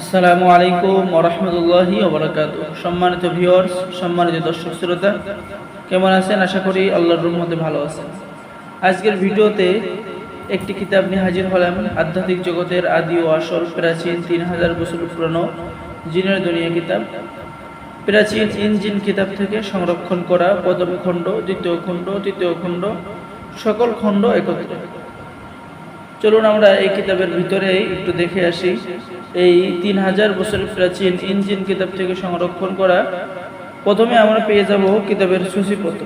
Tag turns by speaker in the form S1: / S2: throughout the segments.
S1: আসসালামু আলাইকুম ওরহমতুল্লাহি ওবরাকাত সম্মানিত ভিউয়ার্স সম্মানিত দর্শক শ্রোতা, কেমন আছেন? আশা করি আল্লাহর রহমতে ভালো আছেন। আজকের ভিডিওতে একটি কিতাব নিয়ে হাজির হলাম। আধ্যাত্মিক জগতের আদি ও আসল প্রাচীন তিন হাজার বছর পুরনো জিনের দুনিয়া কিতাব। প্রাচীন ইঞ্জিন কিতাব থেকে সংরক্ষণ করা প্রথম খণ্ড, দ্বিতীয় খণ্ড, তৃতীয় খণ্ড, সকল খণ্ড একত্রে। চলুন আমরা এই কিতাবের ভিতরে একটু দেখে আসি। এই তিন হাজার বছরের প্রাচীন ইঞ্জিন কিতাব থেকে সংরক্ষণ করা। প্রথমে আমরা পেয়ে যাব কিতাবের সূচিপত্র।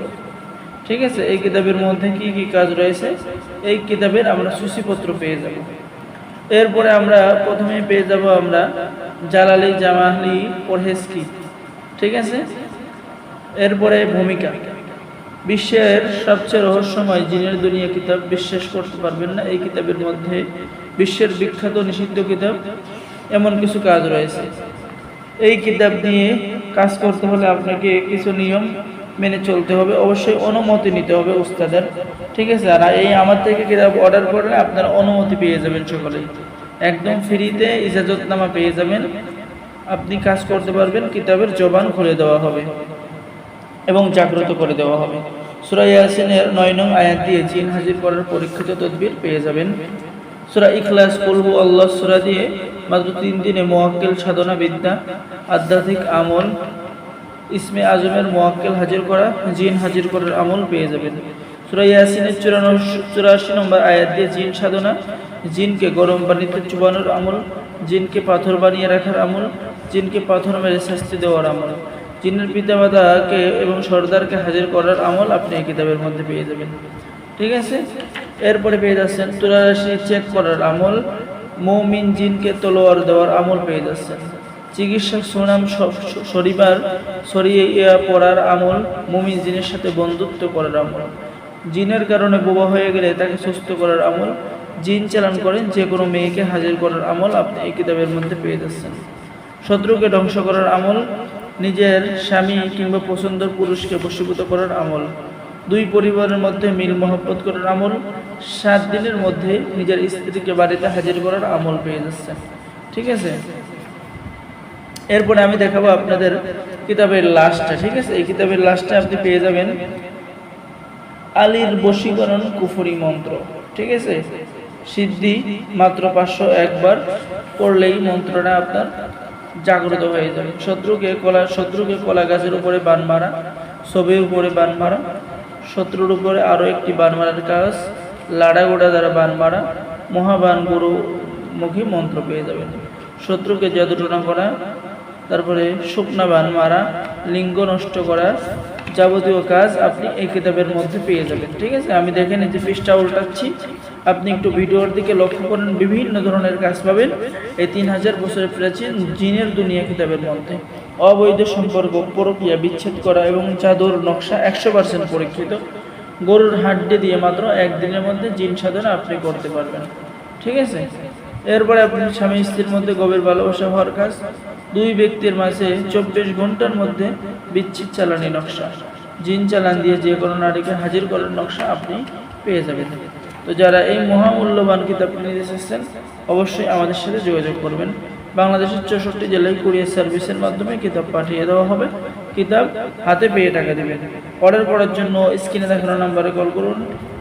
S1: ঠিক আছে? এই কিতাবের মধ্যে কি কি কাজ রয়েছে? এই কিতাবের আমরা সূচিপত্র পেয়ে যাব। এরপরে আমরা প্রথমে পেয়ে যাব আমরা জালালি জামাহলি পরহেজ কি ঠিক আছে? এরপরে ভূমিকা। বিশ্বের সবচেয়ে রহস্যময় জিনের দুনিয়া কিতাব বিশ্বাস করতে পারবেন না। এই কিতাবের মধ্যে বিশ্বের বিখ্যাত নিষিদ্ধ কিতাব এমন কিছু কাজ রয়েছে। এই কিতাব নিয়ে কাজ করতে হলে আপনাকে কিছু নিয়ম মেনে চলতে হবে। অবশ্যই অনুমতি নিতে হবে উস্তাদের। ঠিক আছে? আর এই আমার থেকে কিতাব অর্ডার করলে আপনার অনুমতি পেয়ে যাবেন সকলেই। একদম ফ্রিতে ইজাজতনামা পেয়ে যাবেন। আপনি কাজ করতে পারবেন, কিতাবের জবান খুলে দেওয়া হবে এবং জাগ্রত করে দেওয়া হবে। সুরা ইয়াসিনের নয় নং আয়াত দিয়ে জিন হাজির করার পরীক্ষিত তদবির পেয়ে যাবেন। সুরা ইখলাস কুলহু আল্লাহ সুরা দিয়ে মাত্র তিন দিনে মোয়াক্কেল সাধনা বিদ্যা আধ্যাত্মিক আমল, ইসমে আজমের মোয়াক্কেল হাজির করা, জিন হাজির করার আমল পেয়ে যাবেন। সুরা ইয়াসিনের চুরানো চুরাশি নম্বর আয়াত দিয়ে জিন সাধনা, জিনকে গরম পানিতে চুবানোর আমল, জিনকে পাথর বানিয়ে রাখার আমল, জিনকে পাথর মেরে শাস্তি দেওয়ার আমল। জিনের পিতামাতাকে এবং সর্দারকে হাজির করার আমল আপনি এই কিতাবের মধ্যে পেয়ে যাবেন। ঠিক আছে? এরপরে পেয়ে যাচ্ছেন, তুলারাশি চেক করার আমল, মৌমিন জিনকে তলোয়ার দেওয়ার আমল পেয়ে যাচ্ছেন। চিকিৎসক সুনাম সরিবার সরিয়ে পড়ার আমল, মুমিন জিনের সাথে বন্ধুত্ব করার আমল। জিনের কারণে বোবা হয়ে গেলে তাকে সুস্থ করার আমল, জিন চালান করেন যে কোনো মেয়েকে হাজির করার আমল আপনি এই কিতাবের মধ্যে পেয়ে যাচ্ছেন। শত্রুকে ধ্বংস করার আমল নিজের স্বামী কিংবা পছন্দের পুরুষকে বশীভূত করার আমল। দুই পরিবারের মধ্যে মিল মহব্বত করার আমল। সাত দিনের মধ্যে নিজের স্ত্রীকে বাড়িতে হাজির করার আমল পেয়ে যাচ্ছেন ঠিক আছে? এরপরে আমি দেখাবো আপনাদের কিতাবের লাস্টটা ঠিক আছে? এই কিতাবের লাস্টে আপনি পেয়ে যাবেন আলীর বশীকরণ কুফরি মন্ত্র, ঠিক আছে? সিদ্ধি মাত্র পাঁচশো একবার পড়লেই মন্ত্রটা আপনার জাগ্রত হয়ে যাবে। শত্রুকে কলা শত্রুকে কলা গাছের উপরে বান মারা ছবির উপরে বান মারা, শত্রুর উপরে আরও একটি বান মারার কাজ, লাড়া গোড়া দ্বারা বান মারা, মহাবান গুরু মুখী মন্ত্র পেয়ে যাবেন। শত্রুকে জাদুটনা করা, তারপরে শুকনা বান মারা, লিঙ্গ নষ্ট করা যাবতীয় কাজ আপনি এই কিতাবের মধ্যে পেয়ে যাবেন। ঠিক আছে? আমি দেখে যে পৃষ্ঠা উল্টাচ্ছি। আপনি একটু ভিডিওর দিকে লক্ষ্য করেন, বিভিন্ন ধরনের কাজ পাবেন। এই তিন হাজার বছরের প্রাচীন জিনের দুনিয়া কিতাবের মধ্যে। অবৈধ সম্পর্ক প্রক্রিয়া বিচ্ছেদ করা এবং চাদর নকশা একশো পার্সেন্ট পরীক্ষিত। গরুর হাড্ডি দিয়ে মাত্র একদিনের মধ্যে জিন সাধনা আপনি করতে পারবেন। ঠিক আছে? এরপরে আপনার স্বামী স্ত্রীর মধ্যে গভীর ভালোবাসা হওয়ার কাজ। দুই ব্যক্তির মাঝে চব্বিশ ঘণ্টার মধ্যে বিচ্ছিত চালানি নকশা। জিন চালান দিয়ে যে কোনো নারীকে হাজির করার নকশা আপনি পেয়ে যাবেন। তো যারা এই মহামূল্যবান কিতাব নিতে এসেছেন, অবশ্যই আমাদের সাথে যোগাযোগ করবেন। বাংলাদেশের চৌষট্টি জেলায় কুরিয়ার সার্ভিসের মাধ্যমে কিতাব পাঠিয়ে দেওয়া হবে। কিতাব হাতে পেয়ে টাকা দেবেন। অর্ডার করার জন্য স্ক্রিনে দেখানো নাম্বারে কল করুন।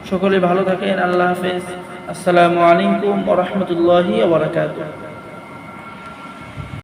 S1: সকলে ভালো থাকেন। আল্লাহ হাফেজ। আসসালামু আলাইকুম ওরহমতুল্লাহি ওবরাকাতুহ